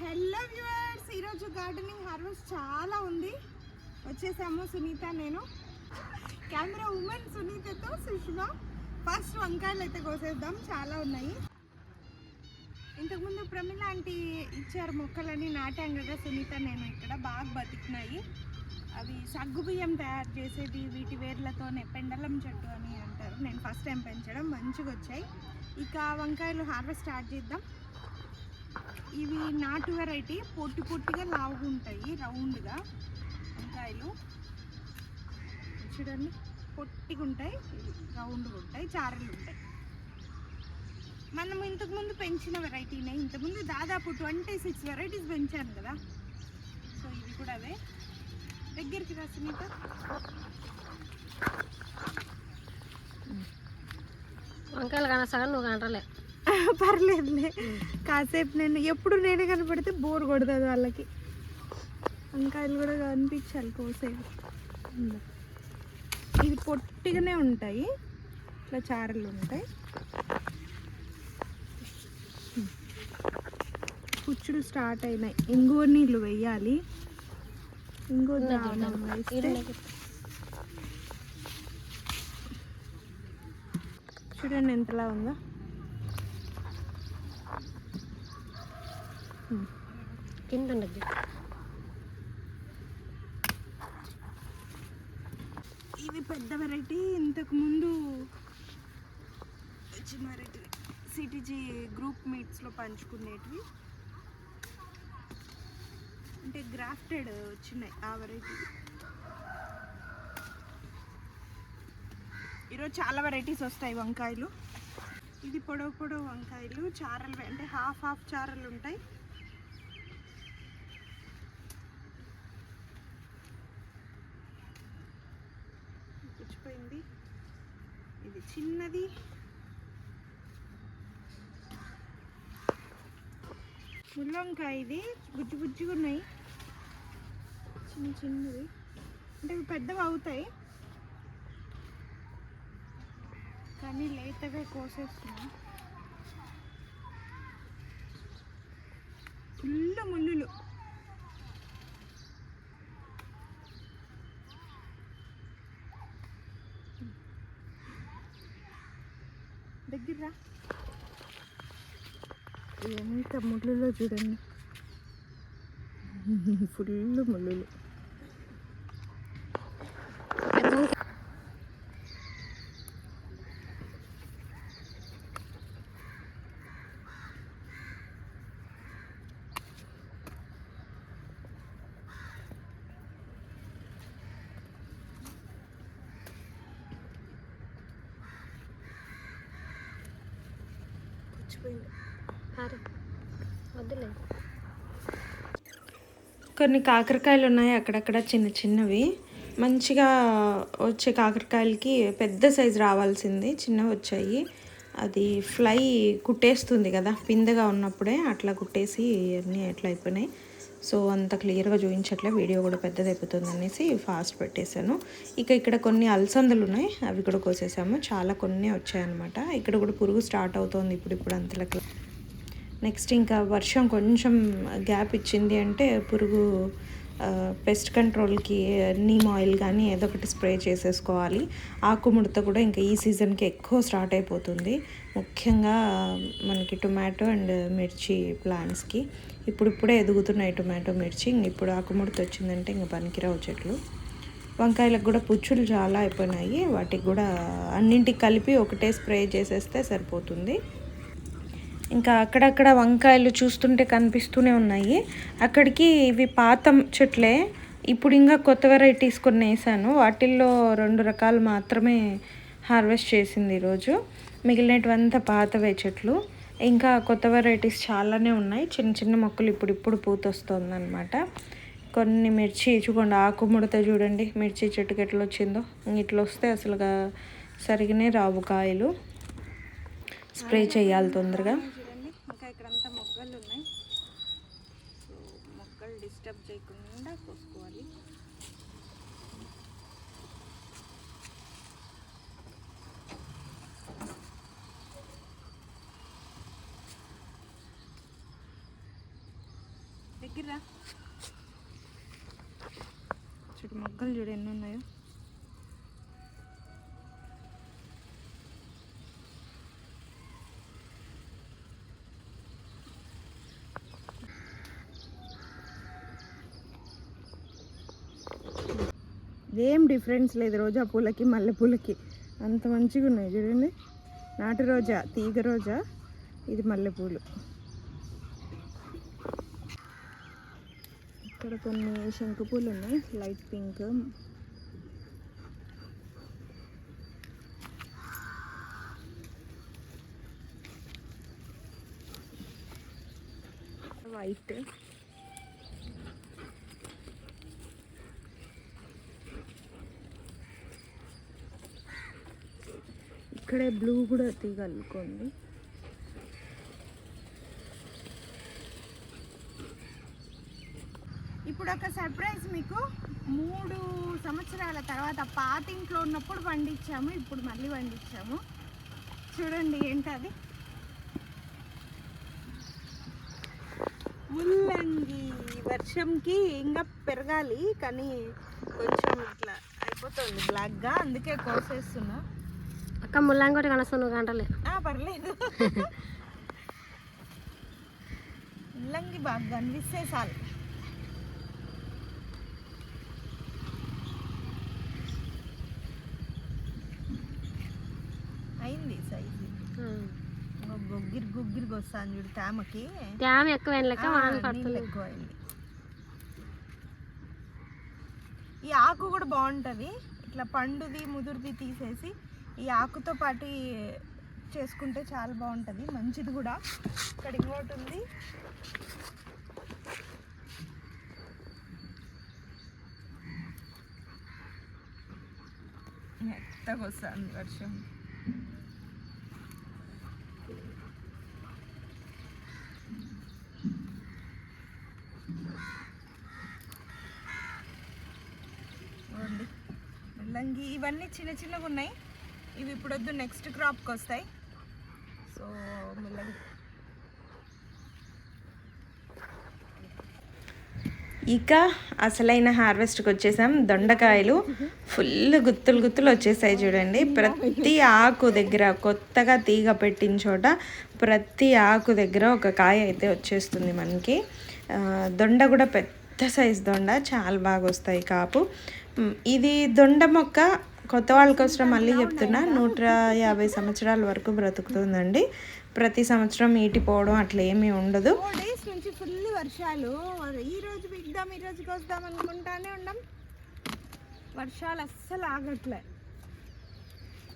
Hello viewers ఈరోజు gardening harvest చాలా ఉంది. వచ్చేసాము సునీత నేను. కెమెరా ఉమెన్ సునీతతో సుష్మా. ఫస్ట్ వంకాయలు అయితే కోసేద్దాం చాలా ఉన్నాయి. ఇంతకుముందు ప్రమిళ లాంటి ఇచ్చారు మొక్కలని నాటాం కదా సునీత నేను ఇక్కడ బాగా బతికినాయి. అవి సగ్గు బియ్యం తయారు చేసేది వీటి వేర్లతోనే పెండలం చెట్టు అని అంటారు. నేను ఫస్ట్ టైం పెంచడం మంచిగా వచ్చాయి. ఇక వంకాయలు హార్వెస్ట్ స్టార్ట్ చేద్దాం. ఇవి నాటు వెరైటీ పొట్టి పొట్టిగా లావుగా ఉంటాయి రౌండ్గా వంకాయలు. చూడండి పొట్టిగా ఉంటాయి రౌండ్గా ఉంటాయి చారలు ఉంటాయి. మనం ఇంతకుముందు పెంచిన వెరైటీనే ఇంతకుముందు దాదాపు ట్వంటీ సిక్స్ వెరైటీస్ పెంచాను కదా. సో ఇవి కూడా అవే. దగ్గరికి రా సునీత. వంకాయలు సగం నువ్వు కనరలే పర్లేదులే. కాసేపు నేను ఎప్పుడు నేనే కనపడితే బోర్ కొడుతుంది వాళ్ళకి. వంకాయలు కూడా కనిపించాలి కోసేవి. ఇది పొట్టిగానే ఉంటాయి. ఇట్లా చారలు ఉంటాయి. పుచ్చులు స్టార్ట్ అయినాయి. ఇంగువ నీళ్ళు వేయాలి. ద్రావణం వేస్తే చూడండి ఎంతలా ఉందో. కింద ఉండద్దు ఇది పెద్ద వెరైటీ ఇంతకు ముందు చిన్న వెరైటీ సిటీజీ గ్రూప్ మీట్స్లో పంచుకునేటివి. అంటే గ్రాఫ్టెడ్ వచ్చినాయి ఆ వెరైటీ ఈరోజు చాలా వెరైటీస్ వస్తాయి వంకాయలు. ఇది పొడవు పొడవు వంకాయలు చారలు అంటే హాఫ్ హాఫ్ చారలు ఉంటాయి. అది? ముల్లంకాయ ఇది. బుజ్జి బుజ్జిగా ఉన్నాయి. చిన్న చిన్నది అంటే ఇవి పెద్దవి అవుతాయి. కానీ లేతగా కోసేస్తున్నా. ఫుల్ ముళ్ళులు దగ్గర ఎంత ముళ్ళులో చూడండి ఫుల్ కొన్ని కాకరకాయలు ఉన్నాయి అక్కడక్కడ చిన్న చిన్నవి. మంచిగా వచ్చే కాకరకాయలకి పెద్ద సైజు రావాల్సింది. చిన్నవి వచ్చాయి. అది ఫ్లై కుట్టేస్తుంది కదా పిందగా ఉన్నప్పుడే అట్లా కుట్టేసి అన్నీ ఎట్లా అయిపోయినాయి. సో అంత క్లియర్గా చూపించట్లే. వీడియో కూడా పెద్దది అయిపోతుంది అనేసి ఫాస్ట్ పెట్టేశాను. ఇక ఇక్కడ కొన్ని అలసందలు ఉన్నాయి. అవి కూడా కోసేసాము. చాలా కొన్ని వచ్చాయన్నమాట. ఇక్కడ కూడా పురుగు స్టార్ట్ అవుతోంది ఇప్పుడు ఇప్పుడు అంతలకి. నెక్స్ట్ ఇంకా వర్షం కొంచెం గ్యాప్ ఇచ్చింది అంటే పురుగు పెస్ట్ కంట్రోల్కి నీమ్ ఆయిల్ కానీ ఏదో ఒకటి స్ప్రే చేసేసుకోవాలి. ఆకుముడత కూడా ఇంకా ఈ సీజన్కి ఎక్కువ స్టార్ట్ అయిపోతుంది. ముఖ్యంగా మనకి టొమాటో అండ్ మిర్చి ప్లాంట్స్కి. ఇప్పుడు ఇప్పుడే ఎదుగుతున్నాయి టొమాటో మిర్చి. ఇప్పుడు ఆకుముడత వచ్చిందంటే ఇంక పనికిరావు చెట్లు. వంకాయలకు కూడా పుచ్చులు చాలా అయిపోయినాయి. వాటికి కూడా అన్నింటికి కలిపి ఒకటే స్ప్రే చేసేస్తే సరిపోతుంది. ఇంకా అక్కడక్కడ వంకాయలు చూస్తుంటే కనిపిస్తూనే ఉన్నాయి. అక్కడికి ఇవి పాతం చెట్లే. ఇప్పుడు ఇంకా కొత్త వెరైటీస్ కొన్ని వేసాను. వాటిల్లో రెండు రకాలు మాత్రమే హార్వెస్ట్ చేసింది ఈరోజు. మిగిలినటువంతా పాతవే చెట్లు. ఇంకా కొత్త వెరైటీస్ చాలానే ఉన్నాయి. చిన్న చిన్న మొక్కలు ఇప్పుడు ఇప్పుడు పూత అనమాట కొన్ని మిర్చి చూడండి ఆకు ముడత చూడండి. మిర్చి చెట్టుకి ఎట్లా వచ్చిందో ఇట్లా వస్తే అసలుగా సరిగానే రావు కాయలు. స్ప్రే చేయాలి తొందరగా చూడండి ఇంకా ఇక్కడంతా మొగ్గలు ఉన్నాయి సో మొగ్గలు డిస్టర్బ్ చేయకుండా కోసుకోవాలి దగ్గర రా. ఇక్కడ మొక్కలు చూడు ఎన్ని ఉన్నాయో. ఏం డిఫరెన్స్ లేదు రోజా పూలకి మల్లె పూలకి. అంత మంచిగా ఉన్నాయి చూడండి. నాటు రోజా తీగ రోజా ఇది మల్లెపూలు ఇక్కడ కొన్ని శంకు పూలు ఉన్నాయి లైట్ పింక్ వైట్ ఇక్కడే బ్లూ కూడా తీగలుకోండి ఇప్పుడు ఒక సర్ప్రైజ్ మీకు మూడు సంవత్సరాల తర్వాత పాత ఇంట్లో ఉన్నప్పుడు పండించాము ఇప్పుడు మళ్ళీ పండించాము. చూడండి ఏంటది? ముల్లంగి వర్షంకి ఇంకా పెరగాలి కానీ కొంచెం ఇట్లా అయిపోతుంది బ్లాక్గా అందుకే కోసేస్తున్నా. అక్క ముల్లంగోటి కనస్తావు నువ్వు కంటలే ఆ, పర్లేదు. ముల్లంగి బాగా కనిపిస్తే చాలు అయింది సైజు గొగ్గిరి గుగ్గిరికి వస్తాను చూడు తేమకి. తేమ ఎక్కువ లెక్క ఆ, వాన నీళ్ళు పడుతుంది. ఎక్కువ అయింది ఈ ఆకు కూడా బాగుంటుంది. ఇట్లా పండుది ముదురుది తీసేసి ఈ ఆకుతో పాటు చేసుకుంటే చాలా బాగుంటుంది. మంచిది కూడా. ఇక్కడ ఇంకోటి ఉంది. మెత్తగా వస్తుంది వర్షం. ముల్లంగి ఇవన్నీ చిన్న చిన్నగా ఉన్నాయి. ఇవి ఇప్పుడొద్దు నెక్స్ట్ క్రాప్కి వస్తాయి. సో ముల్లంగి. ఇక అసలైన హార్వెస్ట్కి వచ్చేసాం. దొండకాయలు ఫుల్ గుత్తులు గుత్తులు వచ్చేసాయి చూడండి. ప్రతి ఆకు దగ్గర కొత్తగా తీగ పెట్టిన చోట ప్రతి ఆకు దగ్గర ఒక కాయ అయితే వచ్చేస్తుంది మనకి. దొండ కూడా పెద్ద సైజ్ దొండ. చాలా బాగా వస్తాయి కాపు. ఇది దొండ మొక్క కొత్త వాళ్ళ కోసం మళ్ళీ చెప్తున్నా నూట యాభై సంవత్సరాల వరకు బ్రతుకుతుందండి. ప్రతి సంవత్సరం ఈటిపోవడం అట్లా ఏమీ ఉండదు. డేస్ నుంచి ఫుల్ వర్షాలు. ఈ రోజు బిగ్దాం ఈ రోజుకి వస్తాం అనుకుంటానే ఉండం. వర్షాలు అస్సలు ఆగట్లే.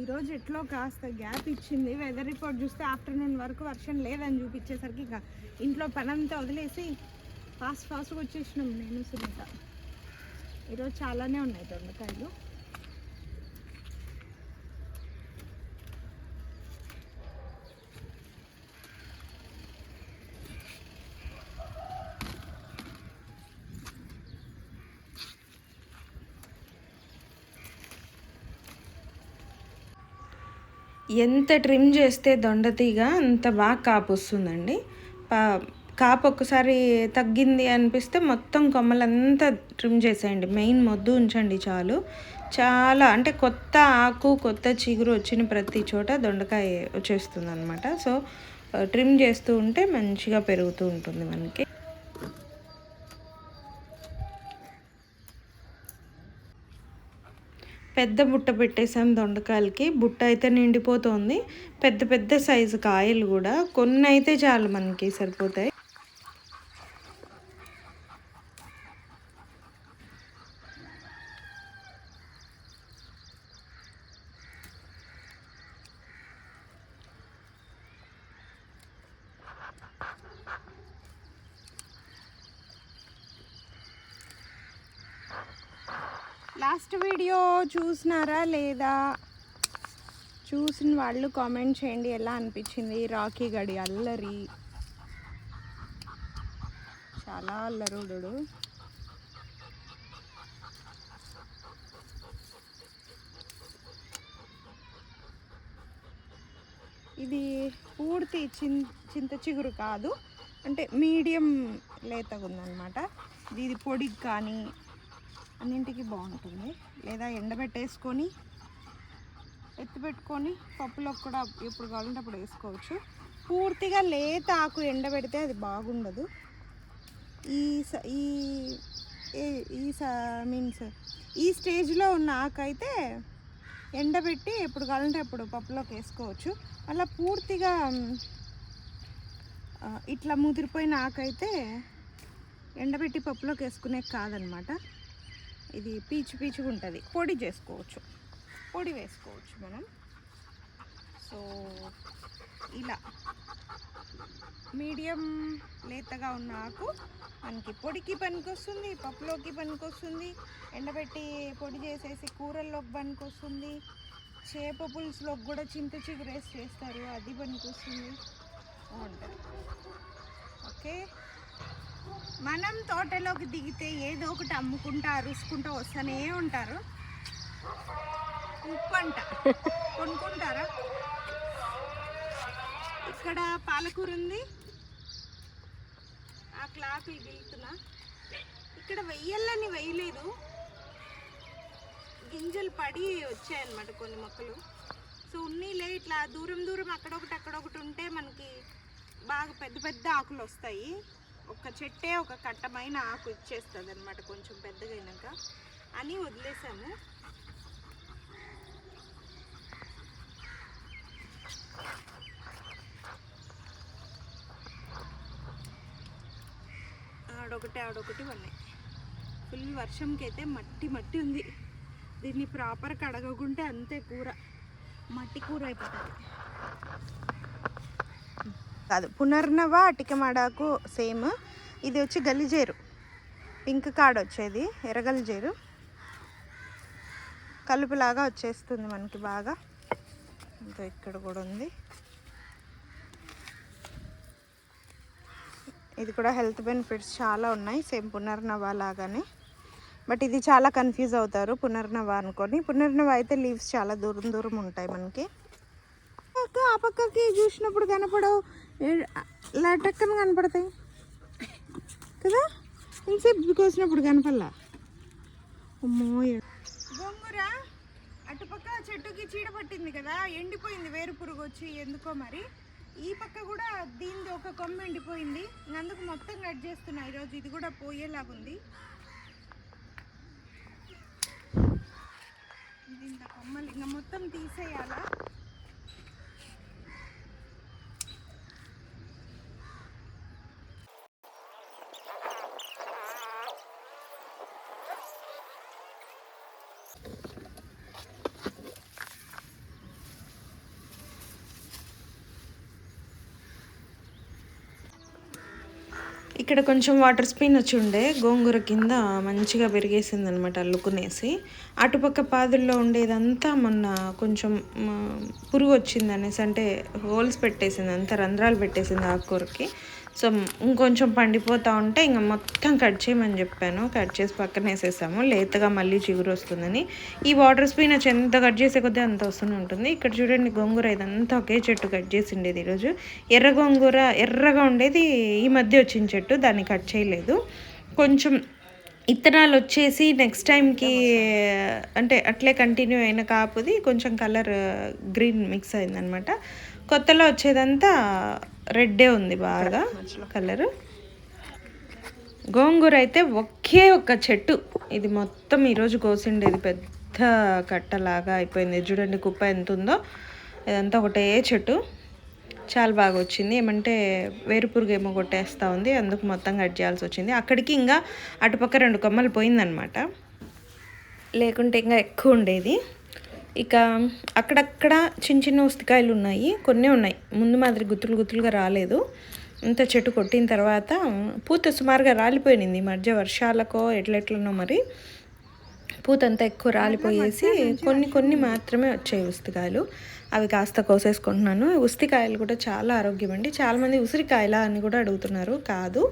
ఈరోజు ఎట్లో కాస్త గ్యాప్ ఇచ్చింది. వెదర్ రిపోర్ట్ చూస్తే ఆఫ్టర్నూన్ వరకు వర్షం లేదని చూపించేసరికి ఇంట్లో పనంతా వదిలేసి ఫాస్ట్ ఫాస్ట్గా వచ్చేసినాం నేను సునీత. ఈరోజు చాలానే ఉన్నాయి దొండకాయలు. ఎంత ట్రిమ్ చేస్తే దొండతీగ అంత బాగా కాపు వస్తుందండి పా- కాపు ఒక్కసారి తగ్గింది అనిపిస్తే మొత్తం కొమ్మలంతా ట్రిమ్ చేసేయండి. మెయిన్ మొద్దు ఉంచండి చాలు. చాలా అంటే కొత్త ఆకు కొత్త చిగురు వచ్చిన ప్రతి చోట దొండకాయ వచ్చేస్తుంది అనమాట సో ట్రిమ్ చేస్తూ ఉంటే మంచిగా పెరుగుతూ ఉంటుంది మనకి. పెద్ద బుట్ట పెట్టేసాం దొండకాయలకి. బుట్ట అయితే నిండిపోతుంది. పెద్ద పెద్ద సైజు కాయలు కూడా. కొన్ని అయితే చాలు మనకి సరిపోతాయి. లాస్ట్ వీడియో చూసినారా లేదా? చూసిన వాళ్ళు కామెంట్ చేయండి ఎలా అనిపించింది? రాఖీ గడి అల్లరి. చాలా అల్లరుడు. ఇది పూర్తి చిన్ చింత చిగురు కాదు. అంటే మీడియం లేతగా ఉందన్నమాట ఇది పొడికి కానీ అన్నింటికి బాగుంటుంది. లేదా ఎండబెట్టేసుకొని ఎత్తిపెట్టుకొని పప్పులోకి కూడా ఎప్పుడు కావాలంటే అప్పుడు వేసుకోవచ్చు. పూర్తిగా లేత ఆకు ఎండబెడితే అది బాగుండదు. ఈ స- ఈ ఈ- మీన్స్ ఈ స్టేజ్లో ఉన్న ఆకు అయితే ఎండబెట్టి ఎప్పుడు కావాలంటే అప్పుడు పప్పులోకి వేసుకోవచ్చు. అలా పూర్తిగా ఇట్లా ముదిరిపోయిన ఆకైతే ఎండబెట్టి పప్పులోకి వేసుకునే కాదనమాట. ఇది పీచు పీచుగా ఉంటుంది. పొడి చేసుకోవచ్చు. పొడి వేసుకోవచ్చు మనం. సో ఇలా. మీడియం లేతగా ఉన్న ఆకు మనకి పొడికి పనికొస్తుంది పప్పులోకి పనికొస్తుంది ఎండబెట్టి పొడి చేసేసి కూరల్లోకి పనికొస్తుంది చేప పులుసులోకి కూడా చింత చిగురేసి చేస్తారు అది పనికొస్తుంది. బాగుంటుంది. ఓకే? మనం తోటలోకి దిగితే ఏదో ఒకటి అమ్ముకుంటా అరుసుకుంటా వస్తూనే ఉంటారు. ఉప్పు అంట కొనుక్కుంటారా? ఇక్కడ పాలకూర ఉంది. ఆ క్లాత్ వెళ్తున్నా ఇక్కడ వెయ్యాలని వేయలేదు గింజలు పడి వచ్చాయన్నమాట కొన్ని మొక్కలు. సో ఉన్నీలే ఇట్లా దూరం దూరం అక్కడొకటి అక్కడొకటి ఉంటే మనకి బాగా పెద్ద పెద్ద ఆకులు వస్తాయి. ఒక చెట్టే ఒక కట్టమైన ఆకు ఇచ్చేస్తుంది అనమాట కొంచెం పెద్దగా అయినాక అని వదిలేసాము. ఆడొకటి ఆడొకటి ఉన్నాయి. ఫుల్ వర్షంకి అయితే మట్టి మట్టి ఉంది. దీన్ని ప్రాపర్ కడగకుంటే అంతే కూర. మట్టి కూర అయిపోతుంది. కాదు. పునర్నవ అటికమాడాకు సేమ్. ఇది వచ్చి గలిజేరు పింక్ కార్డ్ వచ్చేది ఎర్రగలిజేరు కలుపులాగా వచ్చేస్తుంది మనకి బాగా. ఇంకా ఇక్కడ కూడా ఉంది. ఇది కూడా హెల్త్ బెనిఫిట్స్ చాలా ఉన్నాయి సేమ్ పునర్నవ లాగానే. బట్ ఇది చాలా కన్ఫ్యూజ్ అవుతారు పునర్నవ అనుకొని. పునర్నవ అయితే లీవ్స్ చాలా దూరం దూరం ఉంటాయి మనకి. ఆ పక్కకి చూసినప్పుడు కనపడవు. లటక్కన కనపడతాయి? కదా? ఇంతసేపు కోసినప్పుడు కనపడలా? అమ్మో ఏ- అటుపక్క చెట్టుకి చీడ పట్టింది కదా ఎండిపోయింది వేరు పురుగు వచ్చి ఎందుకో మరి. ఈ పక్క కూడా దీనిది ఒక కొమ్మ ఎండిపోయింది. అందుకు మొత్తం కట్ చేస్తున్నా ఈరోజు ఇది కూడా పోయేలాగుంది ఇది ఇంత కొమ్మలు ఇంకా మొత్తం తీసేయాలా? ఇక్కడ కొంచెం వాటర్ స్పిన్ వచ్చి ఉండే గోంగూర కింద మంచిగా పెరిగేసింది అనమాట అల్లుకునేసి. అటుపక్క పాదుల్లో ఉండేదంతా మొన్న కొంచెం పురుగు వచ్చింది అనేసి అంటే హోల్స్ పెట్టేసింది అంతా రంధ్రాలు పెట్టేసింది ఆకుకూరకి. సో ఇంకొంచెం పండిపోతూ ఉంటే ఇంకా మొత్తం కట్ చేయమని చెప్పాను. కట్ చేసి పక్కన వేసేసాము. లేతగా మళ్ళీ చిగురు వస్తుందని. ఈ వాటర్ స్పీన్ వచ్చి ఎంత కట్ చేసే కొద్దీ అంత వస్తూనే ఉంటుంది. ఇక్కడ చూడండి గోంగూర ఇదంతా ఒకే చెట్టు కట్ చేసిండేది ఈరోజు. ఎర్ర గోంగూర ఎర్రగా ఉండేది ఈ మధ్య వచ్చిన చెట్టు. దాన్ని కట్ చేయలేదు. కొంచెం ఇత్తనాలు వచ్చేసి నెక్స్ట్ టైంకి అంటే అట్లే కంటిన్యూ అయిన కాపుది కొంచెం కలర్ గ్రీన్ మిక్స్ అయిందనమాట కొత్తలో వచ్చేదంతా రెడ్డే ఉంది బాగా కలర్. గోంగూర అయితే ఒకే ఒక్క చెట్టు. ఇది మొత్తం ఈరోజు కోసిండేది పెద్ద కట్టలాగా అయిపోయింది. చూడండి కుప్ప ఎంత ఉందో ఇదంతా ఒకటే చెట్టు. చాలా బాగా వచ్చింది. ఏమంటే వేరుపురుగు ఏమో కొట్టేస్తూ ఉంది. అందుకు మొత్తం కట్ చేయాల్సి వచ్చింది. అక్కడికి ఇంకా అటుపక్క రెండు కొమ్మలు పోయిందనమాట. లేకుంటే ఇంకా ఎక్కువ ఉండేది. ఇక అక్కడక్కడ చిన్న చిన్న ఉస్తికాయలు ఉన్నాయి కొన్ని ఉన్నాయి. ముందు మాదిరి గుత్తులు గుత్తులుగా రాలేదు. ఇంత చెట్టు కొట్టిన తర్వాత పూత సుమారుగా రాలిపోయింది ఈ మధ్య వర్షాలకో ఎట్లెట్లనో మరి పూత అంతా ఎక్కువ రాలిపోయేసి కొన్ని కొన్ని మాత్రమే వచ్చాయి ఉస్తికాయలు అవి కాస్త కోసేసుకుంటున్నాను. ఉస్తికాయలు కూడా చాలా ఆరోగ్యం అండి. చాలామంది ఉసిరికాయలా అని కూడా అడుగుతున్నారు. కాదు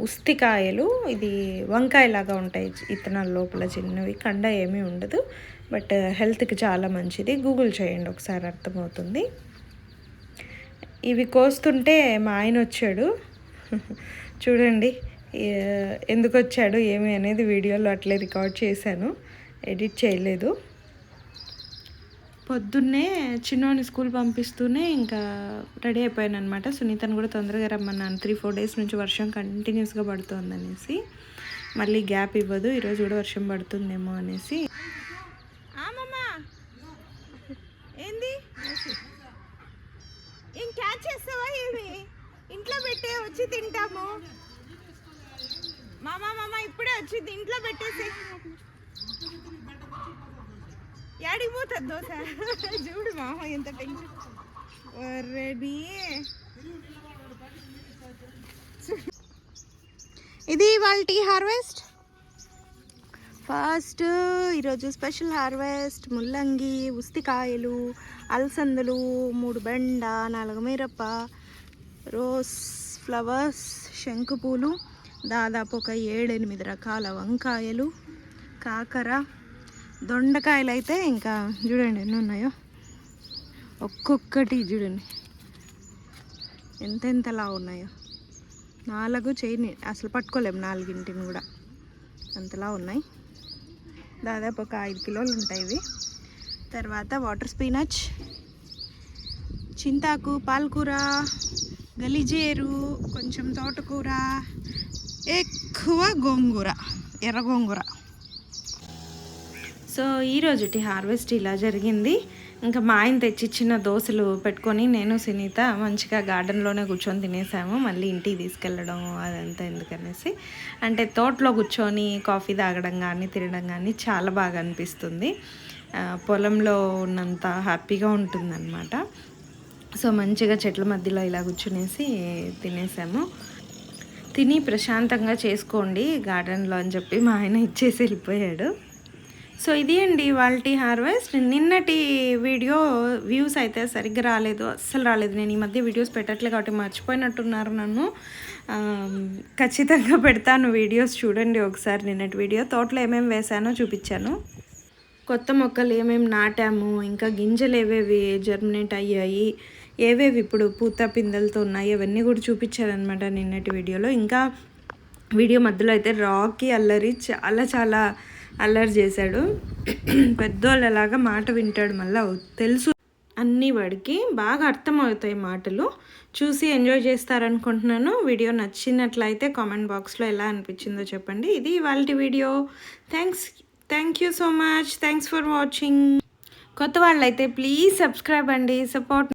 ఉస్తికాయలు ఇది వంకాయలాగా ఉంటాయి ఇత్తనాల లోపల చిన్నవి కండ ఏమీ ఉండదు. బట్ uh, హెల్త్కి చాలా మంచిది. గూగుల్ చేయండి ఒకసారి అర్థమవుతుంది. ఇవి కోస్తుంటే మా ఆయన వచ్చాడు. చూడండి ఎందుకు వచ్చాడు ఏమి అనేది వీడియోలో అట్లే రికార్డ్ చేశాను. ఎడిట్ చేయలేదు. పొద్దున్నే చిన్నోని స్కూల్ పంపిస్తూనే ఇంకా రెడీ అయిపోయాను అనమాట సునీతను కూడా తొందరగా రమ్మన్నాను. త్రీ ఫోర్ డేస్ నుంచి వర్షం కంటిన్యూస్గా పడుతుంది అనేసి మళ్ళీ గ్యాప్ ఇవ్వదు ఈరోజు కూడా వర్షం పడుతుందేమో అనేసి ఏంది ఏం క్యాచ్ చేస్తావా ఏమి ఇంట్లో పెట్టే వచ్చి తింటాము. మామ మామ ఇప్పుడే వచ్చింది ఇంట్లో పెట్టేసి. యాడికి పోతుంది దోశ? చూడు మామ ఎంత టెన్షన్ రెడీ ఇది వాళ్ళ హార్వెస్ట్? ఫస్ట్ ఈరోజు స్పెషల్ హార్వెస్ట్ ముల్లంగి ఉస్తికాయలు అలసందలు మూడు బెండ నాలుగు మిరప రోస్ ఫ్లవర్స్ శంకుపూలు దాదాపు ఒక ఏడెనిమిది రకాల వంకాయలు కాకర దొండకాయలు అయితే ఇంకా చూడండి ఎన్ని ఉన్నాయో. ఒక్కొక్కటి చూడండి. ఎంతెంతలా ఉన్నాయో. నాలుగు చేయి అసలు పట్టుకోలేము నాలుగింటిని కూడా. అంతలా ఉన్నాయి. దాదాపు ఒక ఐదు కిలోలు ఉంటాయి ఇవి. తర్వాత వాటర్ స్పినచ్ చింతాకు పాలకూర గలిజేరు కొంచెం తోటకూర ఎక్కువ గోంగూర ఎర్ర గోంగూర. సో ఈరోజుటి హార్వెస్ట్ ఇలా జరిగింది. ఇంకా మా ఆయన తెచ్చిచ్చిన దోశలు పెట్టుకొని నేను సునీత మంచిగా గార్డెన్లోనే కూర్చొని తినేసాము. మళ్ళీ ఇంటికి తీసుకెళ్ళడం అదంతా ఎందుకనేసి. అంటే తోటలో కూర్చొని కాఫీ తాగడం కానీ తినడం కానీ చాలా బాగా అనిపిస్తుంది. పొలంలో ఉన్నంత హ్యాపీగా ఉంటుందన్నమాట. సో మంచిగా చెట్ల మధ్యలో ఇలా కూర్చునేసి తినేసాము. తిని ప్రశాంతంగా చేసుకోండి గార్డెన్లో అని చెప్పి మా ఆయన ఇచ్చేసి వెళ్ళిపోయాడు. సో ఇది అండి వాళ్ళ హార్వెస్ట్. నిన్నటి వీడియో వ్యూస్ అయితే సరిగ్గా రాలేదు అస్సలు రాలేదు. నేను ఈ మధ్య వీడియోస్ పెట్టట్లే కాబట్టి మర్చిపోయినట్టున్నారు నన్ను. ఖచ్చితంగా పెడతాను వీడియోస్ చూడండి ఒకసారి. నిన్నటి వీడియో తోటలో ఏమేమి వేసానో చూపించాను. కొత్త మొక్కలు ఏమేమి నాటాము ఇంకా గింజలు ఏవేవి జర్మినేట్ అయ్యాయి ఏవేవి ఇప్పుడు పూత పిందెలతో ఉన్నాయి అవన్నీ కూడా చూపించారనమాట నిన్నటి వీడియోలో. ఇంకా వీడియో మధ్యలో అయితే రాకి అల్లరి చాలా చాలా అల్లరి చేశాడు. పెద్దోళ్ళలాగా మాట వింటాడు మళ్ళీ తెలుసు. అన్నీ వాడికి బాగా అర్థమవుతాయి మాటలు. చూసి ఎంజాయ్ చేస్తారనుకుంటున్నాను. వీడియో నచ్చినట్లయితే కామెంట్ బాక్స్లో ఎలా అనిపించిందో చెప్పండి. ఇది ఇవాళ video. Thanks thank you so much. Thanks for watching. కొత్త వాళ్ళైతే ప్లీజ్ సబ్స్క్రైబ్ అండి. సపోర్ట్